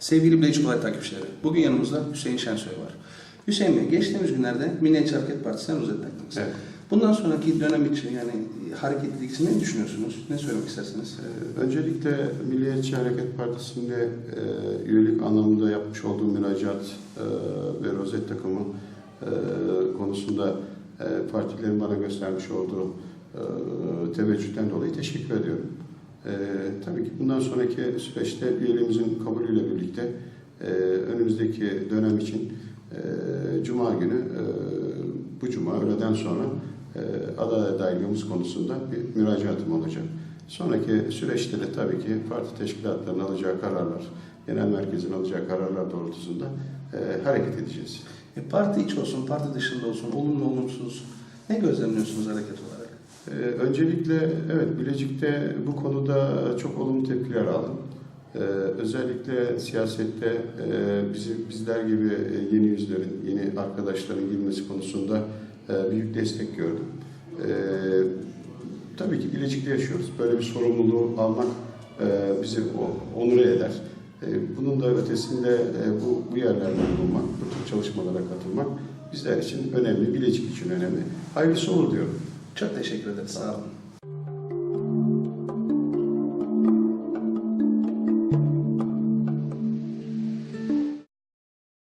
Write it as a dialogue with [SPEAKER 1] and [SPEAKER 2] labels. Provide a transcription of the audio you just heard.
[SPEAKER 1] Sevgili Bilecik Olay takipçileri, bugün yanımızda Hüseyin Şensoy var. Hüseyin Bey, geçtiğimiz günlerde Milliyetçi Hareket Partisi'ne rozet taktınız.
[SPEAKER 2] Evet.
[SPEAKER 1] Bundan sonraki dönem için yani hareketlilik için ne düşünüyorsunuz? Ne söylemek istersiniz?
[SPEAKER 2] Ee, Öncelikle Milliyetçi Hareket Partisi'nde e, üyelik anlamında yapmış olduğum müracaat e, ve rozet takımı konusunda e, partilerin bana göstermiş olduğu e, teveccühten dolayı teşekkür ediyorum. E, tabii ki bundan sonraki süreçte üyeliğimizin kabulüyle birlikte e, önümüzdeki dönem için e, Cuma günü e, bu Cuma öğleden sonra e, aday adaylığımız konusunda bir müracaatım olacak. Sonraki süreçte de tabii ki parti teşkilatlarının alacağı kararlar, genel merkezin alacağı kararlar doğrultusunda e, hareket edeceğiz.
[SPEAKER 1] E, parti iç olsun, parti dışında olsun, olumlu olumsuz ne gözlemliyorsunuz hareket olarak?
[SPEAKER 2] Ee, öncelikle evet Bilecik'te bu konuda çok olumlu tepkiler aldım. Ee, özellikle siyasette e, bizi bizler gibi e, yeni yüzlerin, yeni arkadaşların girmesi konusunda e, büyük destek gördüm. Ee, tabii ki Bilecik'te yaşıyoruz. Böyle bir sorumluluğu almak e, bizi onur eder. E, bunun da ötesinde e, bu, bu yerlerde bulunmak, bu tür çalışmalara katılmak bizler için önemli, Bilecik için önemli. Hayırlısı olur diyorum.
[SPEAKER 1] Çok teşekkür ederim. Sağ olun.